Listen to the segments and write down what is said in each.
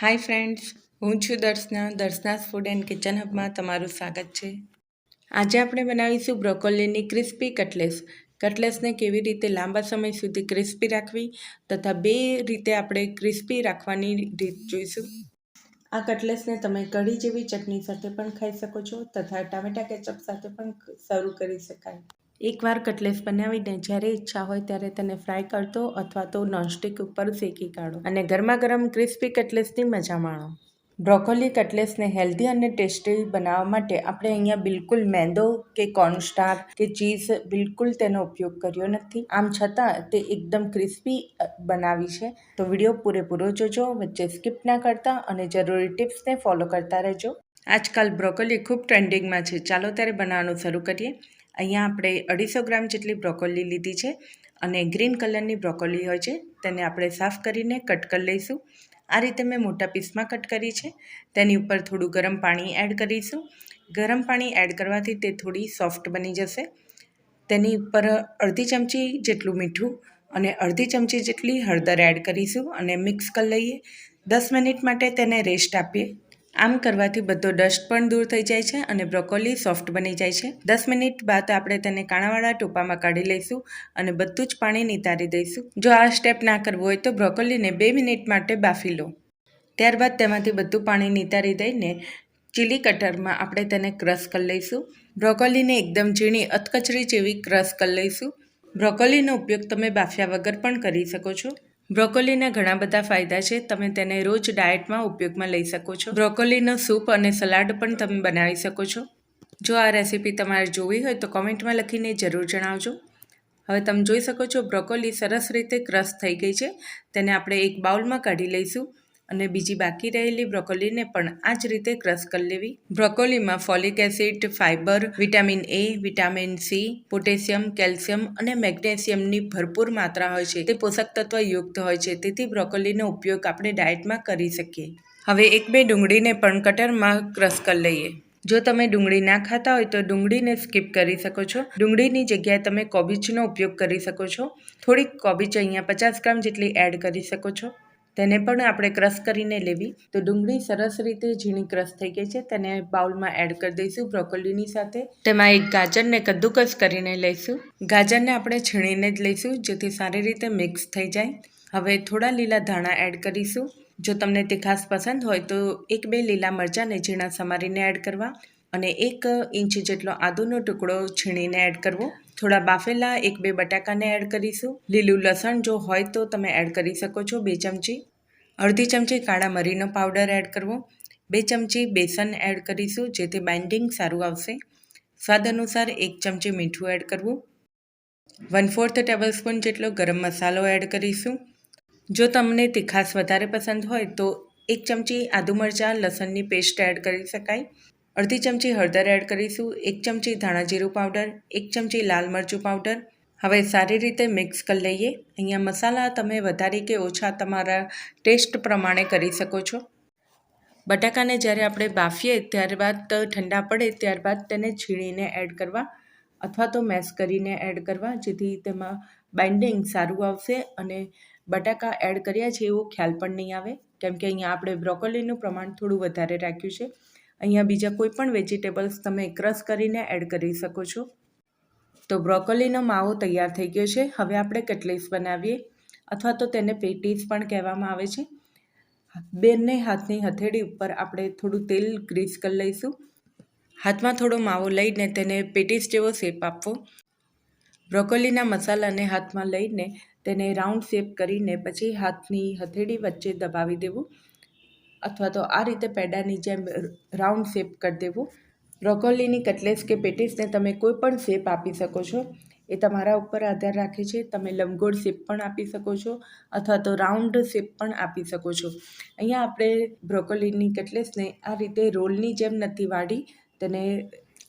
હાય friends, હું છું Darshana. Darshana's food and kitchen હબમાં તમારું સ્વાગત છે. આજે આપણે બનાવીશું બ્રોકોલીની ક્રિસ્પી કટલેસ. કટલેસને કેવી રીતે લાંબા સમય સુધી ક્રિસ્પી રાખવી તથા બે રીતે આપણે ક્રિસ્પી રાખવાની રીત જોઈશું. આ કટલેસને તમે કઢી જેવી ચટણી સાથે પણ ખાઈ શકો છો તથા ટામેટા કેચઅપ સાથે પણ સર્વ કરી શકાય. એકવાર કટલેસ બનાવીને જ્યારે ઈચ્છા હોય ત્યારે તેને ફ્રાય કરતો અથવા તો નોનસ્ટિક ઉપર શેકી કાઢો અને ગરમા ગરમ ક્રિસ્પી કટલેસની મજા માણો. બ્રોકોલી કટલેસને હેલ્ધી અને ટેસ્ટી બનાવવા માટે આપણે અહીંયા બિલકુલ મેંદો કે કોર્નસ્ટાર કે ચીઝ બિલકુલ તેનો ઉપયોગ કર્યો નથી. આમ છતાં તે એકદમ ક્રિસ્પી બનાવી છે. તો વીડિયો પૂરેપૂરો જોજો, વચ્ચે સ્કીપ ના કરતા અને જરૂરી ટિપ્સને ફોલો કરતા રહેજો. આજકાલ બ્રોકોલી ખૂબ ટ્રેન્ડિંગમાં છે. ચાલો ત્યારે બનાવવાનું શરૂ કરીએ. અહીંયા આપણે અઢીસો ગ્રામ જેટલી બ્રોકોલી લીધી છે અને ગ્રીન કલરની બ્રોકોલી હોય છે, તેને આપણે સાફ કરીને કટ કરી લઈશું. આ રીતે મેં મોટા પીસમાં કટ કરી છે. તેની ઉપર થોડું ગરમ પાણી એડ કરીશું. ગરમ પાણી એડ કરવાથી તે થોડી સોફ્ટ બની જશે. તેની ઉપર અડધી ચમચી જેટલું મીઠું અને અડધી ચમચી જેટલી હળદર એડ કરીશું અને મિક્સ કરી લઈએ. દસ મિનિટ માટે તેને રેસ્ટ આપીએ. આમ કરવાથી બધો ડસ્ટ પણ દૂર થઈ જાય છે અને બ્રોકોલી સોફ્ટ બની જાય છે. દસ મિનિટ બાદ આપણે તેને કાણાવાળા ટોપામાં કાઢી લઈશું અને બધું જ પાણી નિતારી દઈશું. જો આ સ્ટેપ ના કરવું હોય તો બ્રોકોલીને બે મિનિટ માટે બાફી લો. ત્યારબાદ તેમાંથી બધું પાણી નિતારી દઈને ચીલી કટરમાં આપણે તેને ક્રશ કરી લઈશું. બ્રોકોલીને એકદમ ઝીણી અતકચરી જેવી ક્રશ કરી લઈશું. બ્રોકોલીનો ઉપયોગ તમે બાફ્યા વગર પણ કરી શકો છો. બ્રોકોલીના ઘણા બધા ફાયદા છે. તમે તેને રોજ ડાયટમાં ઉપયોગમાં લઈ શકો છો. બ્રોકોલીનો સૂપ અને સલાડ પણ તમે બનાવી શકો છો. જો આ રેસીપી તમારે જોવી હોય તો કોમેન્ટમાં લખીને જરૂર જણાવજો. હવે તમે જોઈ શકો છો, બ્રોકોલી સરસ રીતે ક્રશ થઈ ગઈ છે. તેને આપણે એક બાઉલમાં કાઢી લઈશું. અને બીજી બાકી રહેલી બ્રોકોલીને પણ આ જ રીતે ક્રશ કરી લેવી. બ્રોકોલીમાં folic acid, fibre, vitamin A, vitamin C, potassium, calcium અને મેગ્નેશિયમની ભરપૂર માત્રા હોય છે. તે પોષક તત્વ યુક્ત હોય છે. તેથી બ્રોકોલીનો ઉપયોગ આપણે ડાયટમાં કરી શકીએ. હવે એક બે ડુંગળીને પણ કટરમાં ક્રશ કરી લઈએ. જો તમે ડુંગળી ના ખાતા હોય તો ડુંગળીને સ્કીપ કરી શકો છો. ડુંગળીની જગ્યાએ તમે કોબીજનો ઉપયોગ કરી શકો છો. થોડીક કોબીજ અહીંયા પચાસ ગ્રામ જેટલી એડ કરી શકો છો. તેને પણ આપણે ક્રશ કરીને લેવી. તો ડુંગળી સરસ રીતે ઝીણી ક્રશ થઈ ગઈ છે. તેને બાઉલમાં એડ કરી દઈશું બ્રોકોલીની સાથે. તેમાં એક ગાજરને કદ્દુકસ કરીને લઈશું. ગાજરને આપણે છીણીને જ લઈશું, જેથી સારી રીતે મિક્સ થઈ જાય. હવે થોડા લીલા ધાણા એડ કરીશું. જો તમને તીખાસ પસંદ હોય તો એક બે લીલા મરચાંને ઝીણા સમારીને એડ કરવા. અને એક ઇંચ જેટલો આદુનો ટુકડો છીણીને એડ કરવો. થોડા બાફેલા એક બે બટાકાને એડ કરીશું. લીલું લસણ જો હોય તો તમે એડ કરી શકો છો બે ચમચી. અડધી ચમચી કાળા મરીનો પાવડર એડ કરવો. બે ચમચી બેસન એડ કરીશું જેથી બાઇન્ડિંગ સારું આવશે. સ્વાદ અનુસાર એક ચમચી મીઠું એડ કરવું. વન ફોર્થ ટેબલ સ્પૂન જેટલો ગરમ મસાલો એડ કરીશું. જો તમને તીખાસ વધારે પસંદ હોય તો એક ચમચી આદુ મરચાં લસણની પેસ્ટ એડ કરી શકાય. અડધી ચમચી હળદર એડ કરીશું, એક ચમચી ધાણા જીરું પાવડર, એક ચમચી લાલ મરચું પાવડર. હવે સારી રીતે મિક્સ કરી લઈએ. અહીંયા મસાલા તમે વધારે કે ઓછા તમારા ટેસ્ટ પ્રમાણે કરી શકો છો. બટાકાને જ્યારે આપણે બાફીએ ત્યારબાદ ઠંડા પડે ત્યારબાદ તેને છીણીને એડ કરવા અથવા તો મેશ કરીને એડ કરવા, જેથી તેમાં બાઇન્ડિંગ સારું આવશે અને બટાકા એડ કર્યા છે એવો ખ્યાલ પણ નહીં આવે. કેમ કે અહીંયા આપણે બ્રોકોલીનું પ્રમાણ થોડું વધારે રાખ્યું છે. અહીંયા બીજા કોઈ પણ વેજીટેબલ્સ તમે ક્રશ કરીને એડ કરી શકો છો. તો બ્રોકોલીનો માવો તૈયાર થઈ ગયો છે. હવે આપણે કટલેસ બનાવીએ અથવા તો તેને પેટીસ પણ કહેવામાં આવે છે. બંને હાથની હથેળી ઉપર આપણે થોડું તેલ ગ્રીસ કરી લઈશું. હાથમાં થોડો માવો લઈને તેને પેટીસ જેવો શેપ આપવો. બ્રોકોલીના મસાલાને હાથમાં લઈને તેને રાઉન્ડ શેપ કરીને પછી હાથની હથેળી વચ્ચે દબાવી દેવું. અથવા તો આ રીતે પેડાની જેમ રાઉન્ડ શેપ કરી દેવું. બ્રોકોલીની કટલેસ કે પેટીસને તમે કોઈ પણ શેપ આપી શકો છો. એ તમારા ઉપર આધાર રાખે છે. તમે લંબગોળ શેપ પણ આપી શકો છો અથવા તો રાઉન્ડ શેપ પણ આપી શકો છો. અહીંયા આપણે બ્રોકોલીની કટલેસને આ રીતે રોલની જેમ નથી વાળી. તેને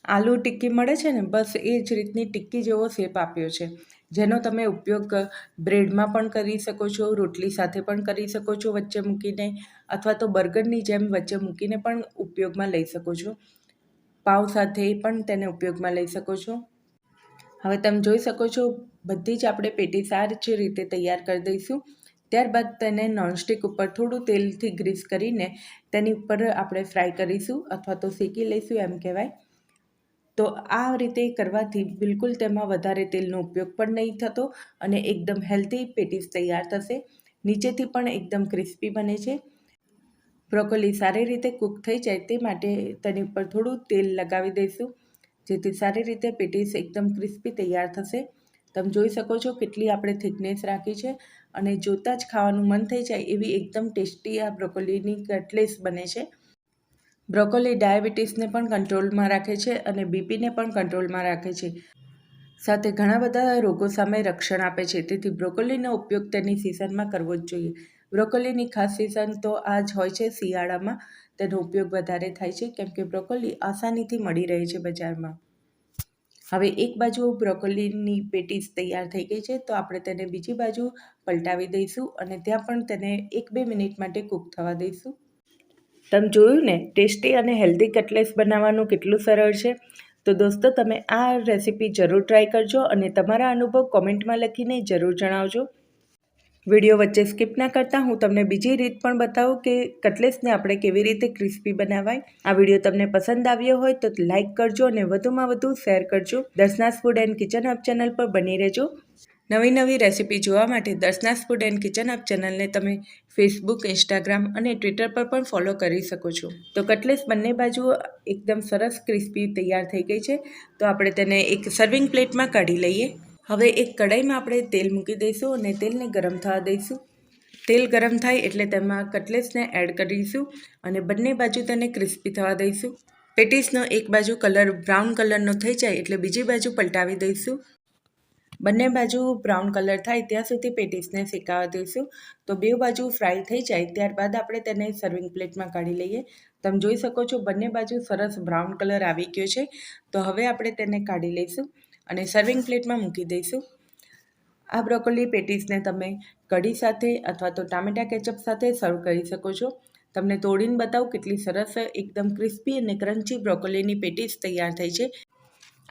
આલુ ટિક્કી મળે છે ને, બસ એ જ રીતની ટિક્કી જેવો શેપ આપ્યો છે. જેનો તમે ઉપયોગ બ્રેડમાં પણ કરી શકો છો, રોટલી સાથે પણ કરી શકો છો વચ્ચે મૂકીને, અથવા તો બર્ગરની જેમ વચ્ચે મૂકીને પણ ઉપયોગમાં લઈ શકો છો. પાવ સાથે પણ તેને ઉપયોગમાં લઈ શકો છો. હવે તમે જોઈ શકો છો, બધી જ આપણે પેટી સારી રીતે તૈયાર કરી દઈશું. ત્યારબાદ તેને નોનસ્ટિક ઉપર થોડું તેલથી ગ્રીસ કરીને તેની ઉપર આપણે ફ્રાય કરીશું, અથવા તો શેકી લઈશું એમ કહેવાય. તો આ રીતે કરવાથી બિલકુલ તેમાં વધારે તેલનો ઉપયોગ પણ નહીં થતો અને એકદમ હેલ્ધી પેટીસ તૈયાર થશે. નીચેથી પણ એકદમ ક્રિસ્પી બને છે. બ્રોકોલી સારી રીતે કૂક થઈ જાય તે માટે તેની ઉપર થોડું તેલ લગાવી દઈશું, જેથી સારી રીતે પેટીસ એકદમ ક્રિસ્પી તૈયાર થશે. તમે જોઈ શકો છો કેટલી આપણે થિકનેસ રાખી છે અને જોતાં જ ખાવાનું મન થઈ જાય એવી એકદમ ટેસ્ટી આ બ્રોકોલીની કટલેસ બને છે. બ્રોકોલી ડાયાબિટીસને પણ કંટ્રોલમાં રાખે છે અને બીપીને પણ કંટ્રોલમાં રાખે છે. સાથે ઘણા બધા રોગો સામે રક્ષણ આપે છે, તેથી બ્રોકોલીનો ઉપયોગ તેની સિઝનમાં કરવો જ જોઈએ. બ્રોકોલીની ખાસ સિઝન તો આ જ હોય છે, શિયાળામાં તેનો ઉપયોગ વધારે થાય છે, કેમ કે બ્રોકોલી આસાનીથી મળી રહે છે બજારમાં. હવે એક બાજુ બ્રોકોલીની પેટીસ તૈયાર થઈ ગઈ છે, તો આપણે તેને બીજી બાજુ પલટાવી દઈશું અને ત્યાં પણ તેને એક બે મિનિટ માટે કૂક થવા દઈશું. તમે જોયું ને, ટેસ્ટી અને હેલ્ધી કટલેસ બનાવવાનું કેટલું સરળ છે? તો દોસ્તો, તમે આ રેસીપી જરૂર ટ્રાય કરજો અને તમારા અનુભવ કોમેન્ટમાં લખીને જરૂર જણાવજો. વીડિયો વચ્ચે સ્કીપ ના કરતાં હું તમને બીજી રીત પણ બતાવું કે કટલેસને આપણે કેવી રીતે ક્રિસ્પી બનાવાય. આ વીડિયો તમને પસંદ આવ્યો હોય તો લાઇક કરજો અને વધુમાં વધુ શેર કરજો. Darshana's food and kitchen hub channel પર બની રહેજો. નવી નવી રેસીપી જોવા માટે Darshana's food and kitchen hub ચેનલને તમે ફેસબુક, ઇન્સ્ટાગ્રામ અને ટ્વિટર પર પણ ફોલો કરી શકો છો. તો કટલેસ બંને બાજુ એકદમ સરસ ક્રિસ્પી તૈયાર થઈ ગઈ છે. તો આપણે તેને એક સર્વિંગ પ્લેટમાં કાઢી લઈએ. હવે એક કઢાઈમાં આપણે તેલ મૂકી દઈશું અને તેલને ગરમ થવા દઈશું. તેલ ગરમ થાય એટલે તેમાં કટલેસને એડ કરીશું અને બંને બાજુ તેને ક્રિસ્પી થવા દઈશું. પેટીસનો એક બાજુ કલર બ્રાઉન કલરનો થઈ જાય એટલે બીજી બાજુ પલટાવી દઈશું. બંને બાજુ બ્રાઉન કલર થાય ત્યાં સુધી પેટીસને શેકાવા દઈશું. તો બે બાજુ ફ્રાય થઈ જાય ત્યારબાદ આપણે તેને સર્વિંગ પ્લેટમાં કાઢી લઈએ. તમે જોઈ શકો છો બંને બાજુ સરસ બ્રાઉન કલર આવી ગયો છે. તો હવે આપણે તેને કાઢી લઈશું અને સર્વિંગ પ્લેટમાં મૂકી દઈશું. આ બ્રોકોલી પેટીસને તમે કઢી સાથે અથવા તો ટામેટા કેચઅપ સાથે સર્વ કરી શકો છો. તમને તોડીને બતાવું કેટલી સરસ એકદમ ક્રિસ્પી અને ક્રન્ચી બ્રોકોલીની પેટીસ તૈયાર થઈ છે.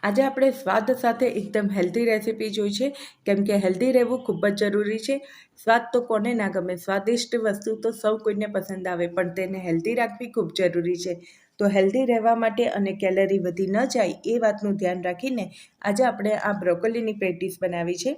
આજે આપણે સ્વાદ સાથે એકદમ હેલ્ધી રેસીપી જોઈ છે. કેમ કે હેલ્ધી રહેવું ખૂબ જ જરૂરી છે. સ્વાદ તો કોને ના ગમે, સ્વાદિષ્ટ વસ્તુ તો સૌ કોઈને પસંદ આવે, પણ તેને હેલ્ધી રાખવી ખૂબ જરૂરી છે. તો હેલ્ધી રહેવા માટે અને કેલરી વધી ન જાય એ વાતનું ધ્યાન રાખીને આજે આપણે આ બ્રોકોલીની પેટીસ બનાવી છે.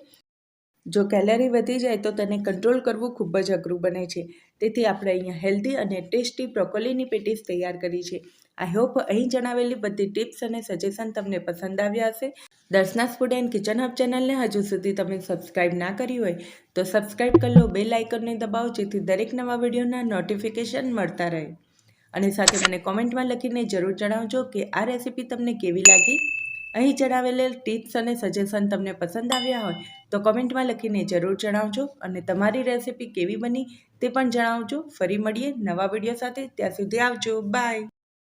જો કેલરી વધી જાય તો તેને કંટ્રોલ કરવું ખૂબ જ અઘરું બને છે. તેથી આપણે અહીંયા હેલ્ધી અને ટેસ્ટી બ્રોકોલીની પેટીસ તૈયાર કરી છે. આઈ હોપ અહીં જણાવેલી બધી ટિપ્સ અને સજેશન તમને પસંદ આવ્યા હશે. Darshana food and kitchen hub ચેનલને હજુ સુધી તમે સબસ્ક્રાઈબ ના કરી હોય તો સબસ્ક્રાઇબ કરી લો બે લાઇકનને દબાવો, જેથી દરેક નવા વિડીયોના નોટિફિકેશન મળતા રહે. અને સાથે મને કોમેન્ટમાં લખીને જરૂર જણાવજો કે આ રેસીપી તમને કેવી લાગી? અહીં જણાવેલ ટિપ્સ અને સજેશન તમને પસંદ આવ્યા હોય, તો કોમેન્ટમાં લખીને જરૂર જણાવજો અને તમારી રેસીપી કેવી બની તે પણ જણાવજો. ફરી મળીએ નવા વીડિયો સાથે. ત્યાં સુધી આવજો. બાય